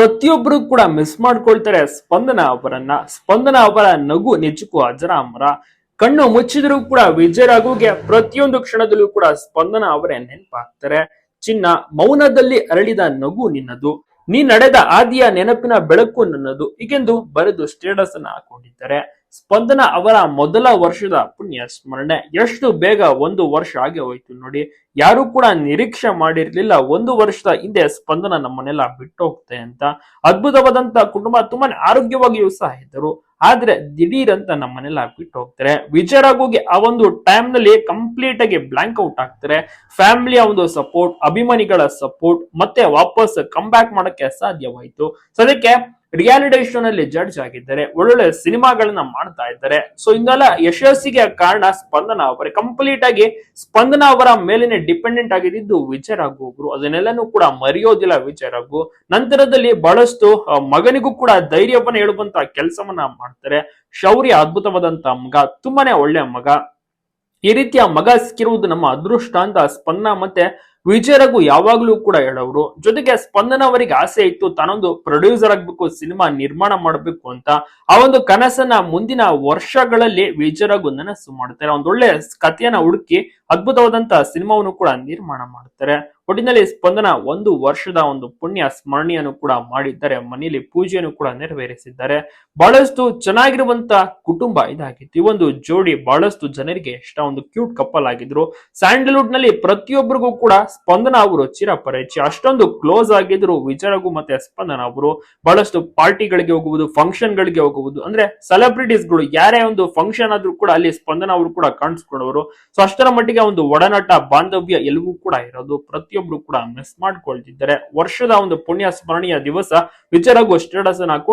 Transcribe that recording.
ಪ್ರತಿಯೊಬ್ಬರು ಕೂಡ ಮಿಸ್ ಮಾಡ್ಕೊಳ್ತಾರೆ ಸ್ಪಂದನ ಅವರನ್ನ. ಸ್ಪಂದನ ಅವರ ನಗು ನಿಜಕ್ಕೂ ಅಜರಾಮರ. ಕಣ್ಣು ಮುಚ್ಚಿದ್ರು ಕೂಡ ವಿಜಯ ರಘುಗೆ ಪ್ರತಿಯೊಂದು ಕ್ಷಣದಲ್ಲೂ ಕೂಡ ಸ್ಪಂದನ ಅವರೇ ನೆನಪಾಗ್ತಾರೆ. ಚಿನ್ನ ಮೌನದಲ್ಲಿ ಅರಳಿದ ನಗು ನಿನ್ನದು. ನೀ ನಡೆದ ಆದಿಯ ನೆನಪಿನ ಬೆಳಕು ನನ್ನದು. ಹೀಗೆಂದು ಬರೆದು ಸ್ಟೇಟಸ್ ಅನ್ನ ಹಾಕೊಂಡಿದ್ದಾರೆ. ಸ್ಪಂದನ ಅವರ ಮೊದಲ ವರ್ಷದ ಪುಣ್ಯ ಸ್ಮರಣೆ. ಎಷ್ಟು ಬೇಗ ಒಂದು ವರ್ಷ ಆಗಿ ಹೋಯ್ತು ನೋಡಿ. ಯಾರು ಕೂಡ ನಿರೀಕ್ಷೆ ಮಾಡಿರ್ಲಿಲ್ಲ ಒಂದು ವರ್ಷದ ಹಿಂದೆ ಸ್ಪಂದನ ನಮ್ಮನ್ನೆಲ್ಲ ಬಿಟ್ಟು ಹೋಗ್ತೆ ಅಂತ. ಅದ್ಭುತವಾದಂತ ಕುಟುಂಬ ತುಂಬಾನೇ ಆರೋಗ್ಯವಾಗಿಯೂ ಸಹ ಇದ್ದರು. ಆದ್ರೆ ದಿಢೀರ್ ಅಂತ ನಮ್ಮ ಮನೇಲಿ ಹಾಕ್ಬಿಟ್ಟು ಹೋಗ್ತಾರೆ. ವಿಚಾರ ರಾಘವ್ಗೆ ಆ ಒಂದು ಟೈಮ್ನಲ್ಲಿ ಕಂಪ್ಲೀಟ್ ಆಗಿ ಬ್ಲಾಂಕ್ ಔಟ್ ಆಗ್ತಾರೆ. ಫ್ಯಾಮಿಲಿಯ ಒಂದು ಸಪೋರ್ಟ್ ಅಭಿಮಾನಿಗಳ ಸಪೋರ್ಟ್ ಮತ್ತೆ ವಾಪಸ್ ಕಮ್ ಬ್ಯಾಕ್ ಮಾಡಕ್ಕೆ ಸಾಧ್ಯವಾಯಿತು. ಸದ್ಯಕ್ಕೆ ರಿಯಾಲಿಟಿ ಶೋ ನಲ್ಲಿ ಜಡ್ಜ್ ಆಗಿದ್ದಾರೆ ಒಳ್ಳೊಳ್ಳೆ ಸಿನಿಮಾಗಳನ್ನ ಮಾಡ್ತಾ ಇದ್ದಾರೆ. ಸೊ ಇದೆಲ್ಲ ಯಶಸ್ಸಿಗೆ ಕಾರಣ ಸ್ಪಂದನ ಅವರೇ. ಕಂಪ್ಲೀಟ್ ಆಗಿ ಸ್ಪಂದನ ಅವರ ಮೇಲಿನ ಡಿಪೆಂಡೆಂಟ್ ಆಗಿದ್ದು ವಿಜಯ ರಾಘು ಒಬ್ರು ಅದನ್ನೆಲ್ಲನೂ ಕೂಡ ಮರೆಯೋದಿಲ್ಲ ವಿಜಯ ರಾಘು. ನಂತರದಲ್ಲಿ ಬಹಳಷ್ಟು ಮಗನಿಗೂ ಕೂಡ ಧೈರ್ಯವನ್ನ ಹೇಳುವಂತ ಕೆಲಸವನ್ನ ಮಾಡ್ತಾರೆ. ಶೌರ್ಯ ಅದ್ಭುತವಾದಂತ ಮಗ. ತುಂಬಾನೇ ಒಳ್ಳೆ ಮಗ. ಈ ರೀತಿಯ ಮಗ ಸಿಕ್ಕಿರುವುದು ನಮ್ಮ ಅದೃಷ್ಟ ಅಂತ ಸ್ಪಂದನ ಮತ್ತೆ ವಿಜಯ ರಘು ಯಾವಾಗ್ಲೂ ಕೂಡ ಹೇಳೋರು ಜೊತೆಗೆ ಸ್ಪಂದನ ಅವರಿಗೆ ಆಸೆ ಇತ್ತು ತಾನೊಂದು ಪ್ರೊಡ್ಯೂಸರ್ ಆಗ್ಬೇಕು, ಸಿನಿಮಾ ನಿರ್ಮಾಣ ಮಾಡಬೇಕು ಅಂತ. ಆ ಒಂದು ಕನಸನ್ನ ಮುಂದಿನ ವರ್ಷಗಳಲ್ಲಿ ವಿಜಯ ರಘು ನನಸು ಮಾಡ್ತಾರೆ. ಒಂದೊಳ್ಳೆ ಕಥೆಯನ್ನ ಹುಡುಕಿ ಅದ್ಭುತವಾದಂತ ಸಿನಿಮಾವನ್ನು ಕೂಡ ನಿರ್ಮಾಣ ಮಾಡುತ್ತಾರೆ. ಒಟ್ಟಿನಲ್ಲಿ ಸ್ಪಂದನ ಒಂದು ವರ್ಷದ ಒಂದು ಪುಣ್ಯ ಸ್ಮರಣೆಯನ್ನು ಕೂಡ ಮಾಡಿದ್ದಾರೆ. ಮನೆಯಲ್ಲಿ ಪೂಜೆಯನ್ನು ಕೂಡ ನೆರವೇರಿಸಿದ್ದಾರೆ. ಬಹಳಷ್ಟು ಚೆನ್ನಾಗಿರುವಂತ ಕುಟುಂಬ ಇದಾಗಿತ್ತು. ಈ ಒಂದು ಜೋಡಿ ಬಹಳಷ್ಟು ಜನರಿಗೆ ಇಷ್ಟ ಒಂದು ಕ್ಯೂಟ್ ಕಪ್ಪಲ್ ಆಗಿದ್ರು. ಸ್ಯಾಂಡಲ್ವುಡ್ನಲ್ಲಿ ಪ್ರತಿಯೊಬ್ಬರಿಗೂ ಕೂಡ ಸ್ಪಂದನ ಅವರು ಚಿರಪರಿಚಯ ಅಷ್ಟೊಂದು ಕ್ಲೋಸ್ ಆಗಿದ್ರು ವಿಚಾರಗು ಮತ್ತೆ ಸ್ಪಂದನ ಅವರು. ಬಹಳಷ್ಟು ಪಾರ್ಟಿಗಳಿಗೆ ಹೋಗುವುದು ಫಂಕ್ಷನ್ ಗಳಿಗೆ ಹೋಗುವುದು. ಅಂದ್ರೆ ಸೆಲೆಬ್ರಿಟೀಸ್ಗಳು ಯಾರೇ ಒಂದು ಫಂಕ್ಷನ್ ಆದ್ರೂ ಕೂಡ ಅಲ್ಲಿ ಸ್ಪಂದನ ಅವರು ಕೂಡ ಕಾಣಿಸ್ಕೊಂಡವರು. ಸೊ, ಅಷ್ಟರ ಮಟ್ಟಿಗೆ ಒಂದು ಒಡನಾಟ ಬಾಂಧವ್ಯ ಎಲ್ಲವೂ ಕೂಡ ಇರೋದು. ಪ್ರತಿಯೊಬ್ರು ಕೂಡ ಮಿಸ್ ಮಾಡ್ಕೊಳ್ತಿದ್ದಾರೆ. ವರ್ಷದ ಒಂದು ಪುಣ್ಯ ಸ್ಮರಣೀಯ ದಿವಸ ವಿಚಾರಗೋ ಸ್ಟೇಟಸ್ ಅನ್ನು ಹಾಕೊಂಡು